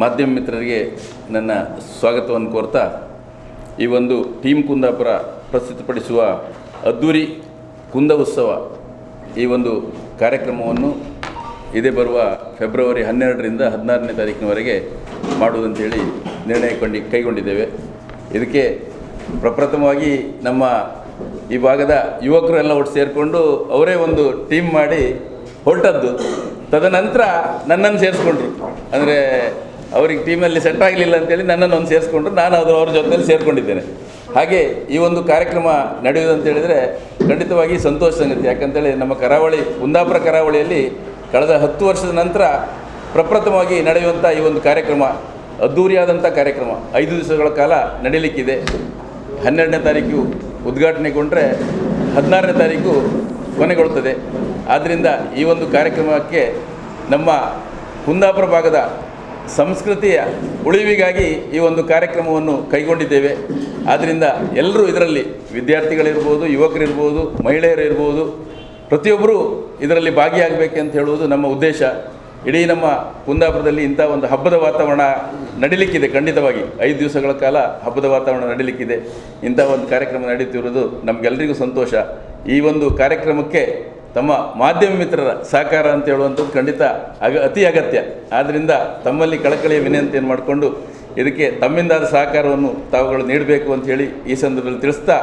ಮಾಧ್ಯಮ ಮಿತ್ರರಿಗೆ ನನ್ನ ಸ್ವಾಗತವನ್ನು ಕೋರ್ತಾ, ಈ ಒಂದು ಟೀಮ್ ಕುಂದಾಪುರ ಪ್ರಸ್ತುತಪಡಿಸುವ ಅದ್ದೂರಿ ಕುಂದ ಉತ್ಸವ ಈ ಒಂದು ಕಾರ್ಯಕ್ರಮವನ್ನು ಇದೇ ಬರುವ ಫೆಬ್ರವರಿ ಹನ್ನೆರಡರಿಂದ ಹದಿನಾರನೇ ತಾರೀಕಿನವರೆಗೆ ಮಾಡುವುದಂತೇಳಿ ನಿರ್ಣಯ ಕೊಂಡಿ, ಕೈಗೊಂಡಿದ್ದೇವೆ. ಇದಕ್ಕೆ ಪ್ರಪ್ರಥಮವಾಗಿ ನಮ್ಮ ಈ ಭಾಗದ ಯುವಕರು ಎಲ್ಲ ಒಟ್ಟು ಸೇರಿಕೊಂಡು ಅವರೇ ಒಂದು ಟೀಮ್ ಮಾಡಿ ಹೊರಟದ್ದು. ತದನಂತರ ನನ್ನನ್ನು ಸೇರಿಸ್ಕೊಂಡ್ರು. ಅಂದರೆ ಅವ್ರಿಗೆ ಟೀಮಲ್ಲಿ ಸೆಟ್ ಆಗಲಿಲ್ಲ ಅಂತೇಳಿ ನನ್ನನ್ನು ಒಂದು ಸೇರಿಸ್ಕೊಂಡ್ರು. ನಾನು ಅದು ಅವ್ರ ಜೊತೆಯಲ್ಲಿ ಸೇರಿಕೊಂಡಿದ್ದೇನೆ. ಹಾಗೆ ಈ ಒಂದು ಕಾರ್ಯಕ್ರಮ ನಡೆಯುವುದು ಖಂಡಿತವಾಗಿ ಸಂತೋಷ ಸಂಗತಿ. ಯಾಕಂತೇಳಿ ನಮ್ಮ ಕರಾವಳಿ ಕುಂದಾಪುರ ಕರಾವಳಿಯಲ್ಲಿ ಕಳೆದ ಹತ್ತು ವರ್ಷದ ನಂತರ ಪ್ರಪ್ರಥಮವಾಗಿ ನಡೆಯುವಂಥ ಈ ಒಂದು ಕಾರ್ಯಕ್ರಮ ಅದ್ಧೂರಿಯಾದಂಥ ಕಾರ್ಯಕ್ರಮ. ಐದು ದಿವಸಗಳ ಕಾಲ ನಡೀಲಿಕ್ಕಿದೆ. ಹನ್ನೆರಡನೇ ತಾರೀಕು ಉದ್ಘಾಟನೆಗೊಂಡ್ರೆ ಹದಿನಾರನೇ ತಾರೀಕು ಕೊನೆಗೊಳ್ಳುತ್ತದೆ ಆದ್ದರಿಂದ ಈ ಒಂದು ಕಾರ್ಯಕ್ರಮಕ್ಕೆ ನಮ್ಮ ಕುಂದಾಪುರ ಭಾಗದ ಸಂಸ್ಕೃತಿಯ ಉಳಿವಿಗಾಗಿ ಈ ಒಂದು ಕಾರ್ಯಕ್ರಮವನ್ನು ಕೈಗೊಂಡಿದ್ದೇವೆ. ಆದ್ದರಿಂದ ಎಲ್ಲರೂ ಇದರಲ್ಲಿ ವಿದ್ಯಾರ್ಥಿಗಳಿರ್ಬೋದು, ಯುವಕರಿರ್ಬೋದು ಮಹಿಳೆಯರು ಇರ್ಬೋದು ಪ್ರತಿಯೊಬ್ಬರೂ ಇದರಲ್ಲಿ ಭಾಗಿಯಾಗಬೇಕಂತ ಹೇಳುವುದು ನಮ್ಮ ಉದ್ದೇಶ. ಇಡೀ ನಮ್ಮ ಕುಂದಾಪುರದಲ್ಲಿ ಇಂಥ ಒಂದು ಹಬ್ಬದ ವಾತಾವರಣ ನಡೀಲಿಕ್ಕಿದೆ, ಖಂಡಿತವಾಗಿ. ಐದು ದಿವಸಗಳ ಕಾಲ ಹಬ್ಬದ ವಾತಾವರಣ ನಡೀಲಿಕ್ಕಿದೆ. ಇಂಥ ಒಂದು ಕಾರ್ಯಕ್ರಮ ನಡೀತಿರುವುದು ನಮಗೆಲ್ಲರಿಗೂ ಸಂತೋಷ. ಈ ಒಂದು ಕಾರ್ಯಕ್ರಮಕ್ಕೆ ತಮ್ಮ ಮಾಧ್ಯಮ ಮಿತ್ರರ ಸಹಕಾರ ಅಂತ ಹೇಳುವಂಥದ್ದು ಖಂಡಿತ ಅಗ, ಅತಿ ಅಗತ್ಯ. ಆದ್ದರಿಂದ ತಮ್ಮಲ್ಲಿ ಕಳಕಳಿಯ ವಿನಂತಿಯನ್ನು ಮಾಡಿಕೊಂಡು ಇದಕ್ಕೆ ತಮ್ಮಿಂದಾದ ಸಹಕಾರವನ್ನು ತಾವುಗಳು ನೀಡಬೇಕು ಅಂತ ಹೇಳಿ ಈ ಸಂದರ್ಭದಲ್ಲಿ ತಿಳಿಸ್ತಾ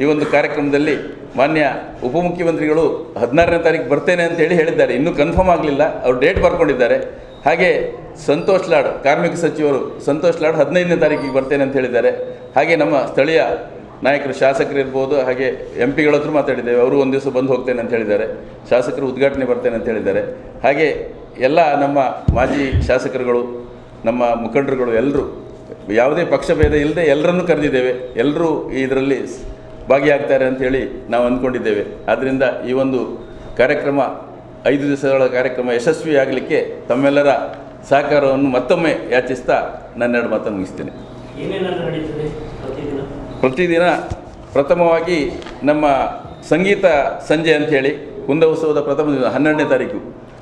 ಈ ಒಂದು ಕಾರ್ಯಕ್ರಮದಲ್ಲಿ ಮಾನ್ಯ ಉಪಮುಖ್ಯಮಂತ್ರಿಗಳು ಹದಿನಾರನೇ ತಾರೀಕು ಬರ್ತೇನೆ ಅಂತ ಹೇಳಿ ಹೇಳಿದ್ದಾರೆ. ಇನ್ನೂ ಕನ್ಫರ್ಮ್ ಆಗಲಿಲ್ಲ. ಅವರು ಡೇಟ್ ಬರ್ಕೊಂಡಿದ್ದಾರೆ. ಹಾಗೆ ಸಂತೋಷ್ ಲಾಡ್, ಕಾರ್ಮಿಕ ಸಚಿವರು ಸಂತೋಷ್ ಲಾಡ್ ಹದಿನೈದನೇ ತಾರೀಕಿಗೆ ಬರ್ತೇನೆ ಅಂತ ಹೇಳಿದ್ದಾರೆ. ಹಾಗೆ ನಮ್ಮ ಸ್ಥಳೀಯ ನಾಯಕರು ಶಾಸಕರು ಇರ್ಬೋದು ಹಾಗೆ ಎಂ ಪಿಗಳ ಹತ್ರ ಮಾತಾಡಿದ್ದೇವೆ. ಅವರು ಒಂದು ದಿವಸ ಬಂದು ಹೋಗ್ತೇನೆ ಅಂತ ಹೇಳಿದ್ದಾರೆ. ಶಾಸಕರು ಉದ್ಘಾಟನೆ ಬರ್ತೇನೆ ಅಂತ ಹೇಳಿದ್ದಾರೆ. ಹಾಗೆ ಎಲ್ಲ ನಮ್ಮ ಮಾಜಿ ಶಾಸಕರುಗಳು, ನಮ್ಮ ಮುಖಂಡರುಗಳು ಎಲ್ಲರೂ, ಯಾವುದೇ ಪಕ್ಷಭೇದ ಇಲ್ಲದೆ ಎಲ್ಲರನ್ನೂ ಕರೆದಿದ್ದೇವೆ. ಎಲ್ಲರೂ ಇದರಲ್ಲಿ ಭಾಗಿಯಾಗ್ತಾರೆ ಅಂಥೇಳಿ ನಾವು ಅಂದ್ಕೊಂಡಿದ್ದೇವೆ. ಆದ್ದರಿಂದ ಈ ಒಂದು ಕಾರ್ಯಕ್ರಮ, ಐದು ದಿವಸಗಳ ಕಾರ್ಯಕ್ರಮ ಯಶಸ್ವಿಯಾಗಲಿಕ್ಕೆ ತಮ್ಮೆಲ್ಲರ ಸಹಕಾರವನ್ನು ಮತ್ತೊಮ್ಮೆ ಯಾಚಿಸ್ತಾ ನನ್ನೆರಡು ಮಾತನ್ನು ಮುಗಿಸ್ತೇನೆ. ಪ್ರತಿದಿನ ಪ್ರಥಮವಾಗಿ ನಮ್ಮ ಸಂಗೀತ ಸಂಜೆ ಅಂಥೇಳಿ ಕುಂದ ಉತ್ಸವದ ಪ್ರಥಮ ದಿನ, ಹನ್ನೆರಡನೇ ತಾರೀಕು.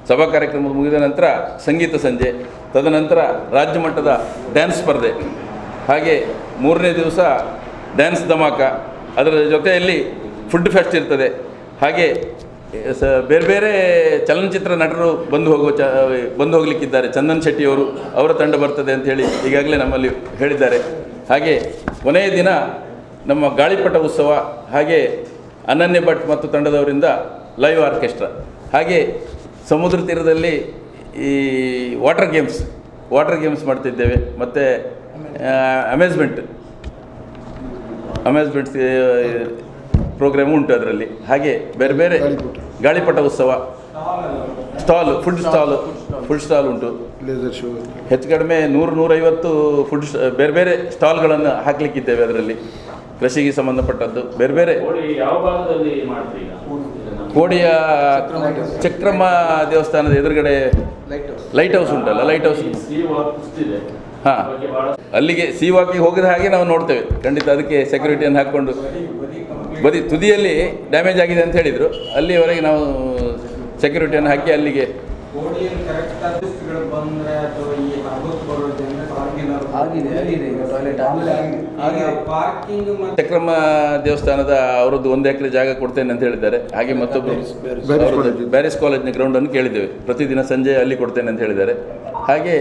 ಸಭಾ ಕಾರ್ಯಕ್ರಮ ಮುಗಿದ ನಂತರ ಸಂಗೀತ ಸಂಜೆ, ತದನಂತರ ರಾಜ್ಯ ಮಟ್ಟದ ಡ್ಯಾನ್ಸ್ ಸ್ಪರ್ಧೆ. ಹಾಗೆ ಮೂರನೇ ದಿವಸ ಡ್ಯಾನ್ಸ್ ಧಮಾಕ. ಅದರ ಜೊತೆಯಲ್ಲಿ ಫುಡ್ ಫೆಸ್ಟ್ ಇರ್ತದೆ. ಹಾಗೆ ಸ, ಬೇರೆ ಬೇರೆ ಚಲನಚಿತ್ರ ನಟರು ಬಂದು ಹೋಗುವ ಚ ಬಂದು ಹೋಗಲಿಕ್ಕಿದ್ದಾರೆ. ಚಂದನ್ ಶೆಟ್ಟಿಯವರು ಅವರ ತಂಡ ಬರ್ತದೆ ಅಂತ ಹೇಳಿ ಈಗಾಗಲೇ ನಮ್ಮಲ್ಲಿ ಹೇಳಿದ್ದಾರೆ. ಹಾಗೆ ಕೊನೆಯ ದಿನ ನಮ್ಮ ಗಾಳಿಪಟ ಉತ್ಸವ ಹಾಗೆ ಅನನ್ಯ ಭಟ್ ಮತ್ತು ತಂಡದವರಿಂದ ಲೈವ್ ಆರ್ಕೆಸ್ಟ್ರಾ. ಹಾಗೆ ಸಮುದ್ರ ತೀರದಲ್ಲಿ ಈ ವಾಟರ್ ಗೇಮ್ಸ್ ವಾಟರ್ ಗೇಮ್ಸ್ ಮಾಡ್ತಿದ್ದೇವೆ. ಮತ್ತು ಅಮೇಸ್ಮೆಂಟ್ ಅಮೇಸ್ಮೆಂಟ್ ಪ್ರೋಗ್ರಾಮ್ ಉಂಟು ಅದರಲ್ಲಿ. ಹಾಗೆ ಬೇರೆ ಬೇರೆ ಗಾಳಿಪಟ ಉತ್ಸವ. Stall food stall food stall ಉಂಟು. ಹೆಚ್ಚು ಕಡಿಮೆ ನೂರು ನೂರೈವತ್ತು ಫುಡ್ ಬೇರೆ ಬೇರೆ ಸ್ಟಾಲ್ಗಳನ್ನು ಹಾಕಲಿಕ್ಕಿದ್ದೇವೆ ಅದರಲ್ಲಿ. ಕೃಷಿಗೆ ಸಂಬಂಧಪಟ್ಟದ್ದು. ಬೇರೆ ಬೇರೆ ಕೋಡಿಯ ಚಕ್ರಮ್ಮ ದೇವಸ್ಥಾನದ ಎದುರುಗಡೆ ಲೈಟ್ ಹೌಸ್ ಉಂಟಲ್ಲ ಲೈಟ್ ಹೌಸ್ ಹಾಂ. ಅಲ್ಲಿಗೆ ಸೀವಾಕಿ ಹೋಗಿದ ಹಾಗೆ ನಾವು ನೋಡ್ತೇವೆ. ಖಂಡಿತ ಅದಕ್ಕೆ ಸೆಕ್ಯೂರಿಟಿಯನ್ನು ಹಾಕ್ಕೊಂಡು. ಬದಿ ತುದಿಯಲ್ಲಿ ಡ್ಯಾಮೇಜ್ ಆಗಿದೆ ಅಂತ ಹೇಳಿದರು. ಅಲ್ಲಿವರೆಗೆ ನಾವು ಸೆಕ್ಯೂರಿಟಿಯನ್ನು ಹಾಕಿ ಅಲ್ಲಿಗೆ ಕೋಡಿಯಲ್ಲಿ ಕರೆಕ್ಟ್ ಆರ್ಟಿಸ್ಟ್ಗಳು ಬಂದ್ರೆ ಅಥವಾ ಈ ಹಬ್ಬಕ್ಕೆ ಬರೋದ್ರಿಂದ ಪಾರ್ಕಿಂಗ್ ಆಗಿದೆ ಆಗಿದೆ ಈಗ ಟಾಯ್ಲೆಟ್ ಆಮೇಲೆ ಆಗಿದೆ. ಆಗಿದೆ ಪಾರ್ಕಿಂಗ್ ಮತ್ತೆ ಚಕ್ರಮ್ಮ ದೇವಸ್ಥಾನದ ಅವರದ್ದು ಒಂದು ಎಕರೆ ಜಾಗ ಕೊಡ್ತೇನೆ ಅಂತ ಹೇಳಿದ್ದಾರೆ. ಹಾಗೆ ಮತ್ತೊಬ್ಬರು ಬ್ಯಾರಿಸ್ ಕಾಲೇಜ್ನ ಗ್ರೌಂಡ್ ಅನ್ನು ಕಾಲೇಜ್ನ ಗ್ರೌಂಡನ್ನು ಕೇಳಿದ್ದೇವೆ. ಪ್ರತಿದಿನ ಸಂಜೆ ಅಲ್ಲಿ ಕೊಡ್ತೇನೆ ಅಂತ ಹೇಳಿದ್ದಾರೆ. ಹಾಗೆ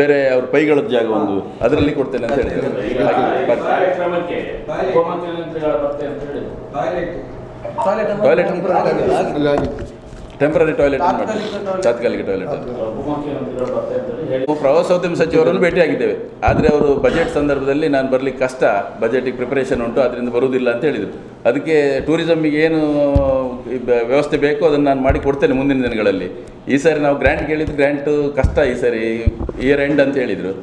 ಬೇರೆ ಅವ್ರ ಪೈಗಳದ ಜಾಗ ಒಂದು ಅದರಲ್ಲಿ ಕೊಡ್ತೇನೆ ಅಂತ ಹೇಳಿದ್ದಾರೆ. ಟಾಯ್ಲೆಟ್ ಟಾಯ್ಲೆಟ್ ಟೆಂಪರರಿ ಟಾಯ್ಲೆಟ್ ತಾತ್ಕಾಲಿಕ ಟಾಯ್ಲೆಟ್ ನಾವು ಪ್ರವಾಸೋದ್ಯಮ ಸಚಿವರನ್ನು ಭೇಟಿಯಾಗಿದ್ದೇವೆ ಆದರೆ ಅವರು ಬಜೆಟ್ ಸಂದರ್ಭದಲ್ಲಿ ನಾನು ಬರಲಿಕ್ಕೆ ಕಷ್ಟ. ಬಜೆಟಿಗೆ ಪ್ರಿಪರೇಷನ್ ಉಂಟು ಅದರಿಂದ ಬರುವುದಿಲ್ಲ ಅಂತ ಹೇಳಿದರು. ಅದಕ್ಕೆ ಟೂರಿಸಮ್ಮಿಗೆ ಏನು ವ್ಯವಸ್ಥೆ ಬೇಕೋ ಅದನ್ನು ನಾನು ಮಾಡಿ ಕೊಡ್ತೇನೆ ಮುಂದಿನ ದಿನಗಳಲ್ಲಿ. ಈ ಸಾರಿ ನಾವು ಗ್ರ್ಯಾಂಟ್ ಕೇಳಿದ್ದು ಗ್ರ್ಯಾಂಟು ಕಷ್ಟ ಈ ಸಾರಿ ಇಯರ್ ಎಂಡ್ ಅಂತ ಹೇಳಿದರು.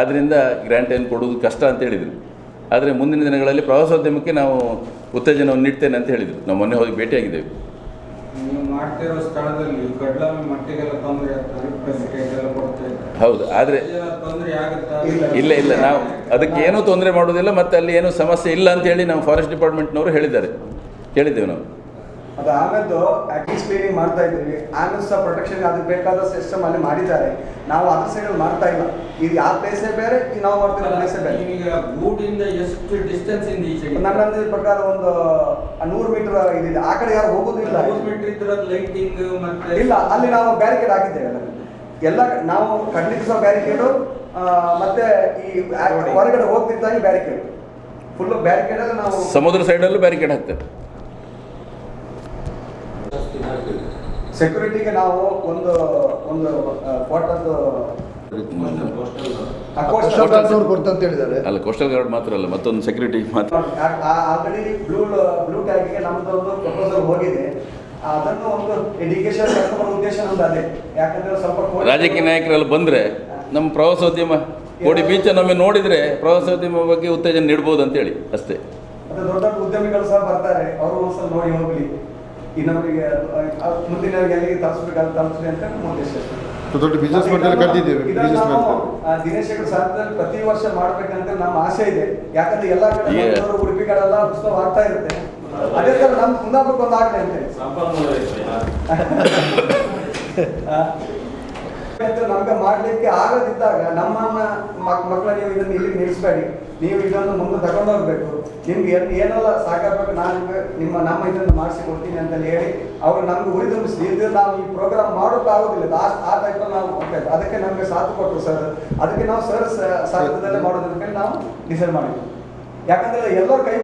ಆದ್ದರಿಂದ ಗ್ರ್ಯಾಂಟ್ ಏನು ಕೊಡುವುದು ಕಷ್ಟ ಅಂತ ಹೇಳಿದರು. ಆದರೆ ಮುಂದಿನ ದಿನಗಳಲ್ಲಿ ಪ್ರವಾಸೋದ್ಯಮಕ್ಕೆ ನಾವು ಉತ್ತೇಜನವನ್ನು ನೀಡ್ತೇನೆ ಅಂತ ಹೇಳಿದರು. ನಾವು ಮೊನ್ನೆ ಹೋಗಿ ಭೇಟಿಯಾಗಿದ್ದೇವೆ. ಮಾಡ್ತಿರೋ ಸ್ಥಳದಲ್ಲಿ ಗಡ್ಲಾಮಿ ಮಟ್ಟಿಗೆಲ್ಲ ತೊಂದರೆ ಆಗ್ತದೆ ಹೌದು ಆದ್ರೆ ತೊಂದರೆ ಆಗುತ್ತಾ ಇಲ್ಲ ಇಲ್ಲ ನಾವು ಅದಕ್ಕೆ ಏನೂ ತೊಂದರೆ ಮಾಡೋದಿಲ್ಲ ಮತ್ತೆ ಅಲ್ಲಿ ಏನೂ ಸಮಸ್ಯೆ ಇಲ್ಲ ಅಂತ ಹೇಳಿ ನಾವು ಫಾರೆಸ್ಟ್ ಡಿಪಾರ್ಟ್ಮೆಂಟ್ನವರು ಹೇಳಿದ್ದಾರೆ. ಕೇಳಿದ್ದೇವೆ ನಾವು. ಅದು ಆಮೇಲೆ ಆಕ್ಟಿವ್ ಕ್ಲೀನಿಂಗ್ ಮಾಡ್ತಾ ಇದ್ದೀವಿ. ಆಮೇಲೆ ಸಹ ಪ್ರೊಟೆಕ್ಷನ್ ಅದಕ್ಕೆ ಬೇಕಾದ ಸಿಸ್ಟಮ್ ಅಲ್ಲಿ ಮಾಡಿದ್ದಾರೆ. ನಾವು ಅದ್ರ ಸೈಡಲ್ಲಿ ಮಾಡ್ತಾ ಇಲ್ಲ. ಇದು ಯಾವ ಪ್ಲೇಸೇ ಬೇರೆ? ಈಗ ನಾವು ಮಾಡ್ತಿರೋ ಪ್ಲೇಸೇ ಬೇರೆ. ಈಗ ಗೂಡಿಂದ ಎಷ್ಟು ಡಿಸ್ಟೆನ್ಸ್ ಇಂದ ಈಚೆ ನನ್ನ ಅಂದಾಜಿನ ಪ್ರಕಾರ ಒಂದು ನೂರು ಮೀಟರ್ ಇದಿದೆ. ಆ ಕಡೆ ಯಾರು ಹೋಗೋದಿಲ್ಲ ನೂರು ಮೀಟರ್ ಇದ್ರದ ಲೈಟಿಂಗ್ ಮತ್ತೆ ಇಲ್ಲ ಅಲ್ಲಿ ನಾವು ಬ್ಯಾರಿಕೇಡ್ ಹಾಕಿದ್ದೇವೆ. ಎಲ್ಲ ನಾವು ಖಂಡಿತ ಬ್ಯಾರಿಕೇಡು ಮತ್ತೆ ಈ ಆ- ಹೊರಗಡೆ ಹೋಗ್ತಿದ್ದಾಗ ಬ್ಯಾರಿಕೇಡ್ ಫುಲ್ ಬ್ಯಾರಿಕೇಡ್ ಅಲ್ಲಿ ನಾವು ಸಮುದ್ರ ಸೈಡಲ್ಲೂ ಬ್ಯಾರಿಕೇಡ್ ಹಾಕ್ತಾರೆ ಸೆಕ್ಯೂರಿಟಿಗೆ ನಾವು ಒಂದು ಒಂದು ಕ್ವಾರ್ಟರ್ದು ಕೊಡ್ತಂತ ಹೇಳಿದ್ದಾರೆ ಅಲ್ಲ ಕೋಸ್ಟಲ್ ಗಾರ್ಡ್ ಮಾತ್ರ ಅಲ್ಲ ಮತ್ತೊಂದು ಸೆಕ್ಯೂರಿಟಿ ಮಾತ್ರ. ಆಲ್ರೆಡಿ ಬ್ಲೂ ಬ್ಲೂ ಟ್ಯಾಗ್ಗೆ ನಮ್ದು ಒಂದು ಪ್ರಪೋಸಲ್ ಹೋಗಿದೆ. ಅದನ್ನು ಒಂದು ಎಜುಕೇಶನ್ ಉದ್ದೇಶ ನಮ್ದು ಅದೇ. ಯಾಕಂದ್ರೆ ಸ್ವಲ್ಪ ರಾಜಕೀಯ ನಾಯಕರೆಲ್ಲ ಬಂದ್ರೆ ನಮ್ಮ ಪ್ರವಾಸೋದ್ಯಮ ಕೋಡಿ ಬೀಚ್ ನಮಗೆ ನೋಡಿದ್ರೆ ಪ್ರವಾಸೋದ್ಯಮ ಬಗ್ಗೆ ಉತ್ತೇಜನ ನೀಡ್ಬೋದು ಅಂತೇಳಿ ಅಷ್ಟೇ. ಮತ್ತೆ ದೊಡ್ಡ ದೊಡ್ಡ ಉದ್ಯಮಿಗಳು ಸಹ ಬರ್ತಾರೆ ಅವರು ಒಂದ್ಸಲ ನೋಡಿ ಹೋಗ್ಲಿ. ಇನ್ನೊಬ್ಬರಿಗೆ ಮುಂದಿನವರಿಗೆ ಎಲ್ಲಿಗೆ ತಲುಪಿಸ್ಬೇಕಾದ್ರೆ ತಲುಪಿಸ್ಲಿ ಅಂತ ನಮ್ಮ ಉದ್ದೇಶ ದೊಡ್ಡ ಬಿಸ್ನೆಸ್ ಆ, ದಿನೇಶ್ ಶೆಟ್ಟರ್ ಸಾಧದಲ್ಲಿ ಪ್ರತಿ ವರ್ಷ ಮಾಡ್ಬೇಕಂತ ನಮ್ಮ ಆಸೆ ಇದೆ. ಯಾಕಂದ್ರೆ ಎಲ್ಲಾ ಕಡೆ ಉಡುಪಿ ಕಡೆಲ್ಲ ಉತ್ಸವ ಆಗ್ತಾ ಇರುತ್ತೆ. ಅದೇ ತರ ನಮ್ ಕುಂದಾಪುರಕ್ಕೆ ಒಂದು ಆಗ್ಲಿ ಅಂತ ನಮ್ಗೆ ಮಾಡ್ಲಿಕ್ಕೆ ಆಗದಿದ್ದಾಗ ನಮ್ಮ ಮಕ್ ಮಕ್ಕಳ ನೀವು ಇದನ್ನ ಇಲ್ಲಿ ನಿಲ್ಲಿಸ್ಬೇಡಿ. ನೀವು ಇದನ್ನು ಮುಂದೆ ತಗೊಂಡು ಹೋಗ್ಬೇಕು ನಿಮ್ಗೆ ಎಲ್ಲಿ ಏನೆಲ್ಲ ಸಾಕಾಗಬೇಕು. ನಾನು ನಿಮ್ಮ ನಮ್ಮ ಇದನ್ನು ಮಾಡಿಸಿ ಕೊಡ್ತೀನಿ ಅಂತ ಹೇಳಿ ಅವರು ನಮ್ಗೆ ಉರಿದುಂಬಿಸಿ ಇದು ನಾವು ಈ ಪ್ರೋಗ್ರಾಮ್ ಮಾಡೋಕೆ ಆಗೋದಿಲ್ಲ. ಆ ಆ ನಾವು ಹೋಗ್ಬೇಕು ಅದಕ್ಕೆ ನಮಗೆ ಸಾಥ್ ಕೊಟ್ಟರು ಸರ್ ಅದಕ್ಕೆ ನಾವು ಸರ್ ಸಾಧ್ಯದಲ್ಲೇ ಮಾಡೋದಕ್ಕೆ ನಾವು ಡಿಸೈಡ್ ಮಾಡಿದ್ವಿ. ಯಾಕಂದ್ರೆ ಎಲ್ಲರ ಕೈ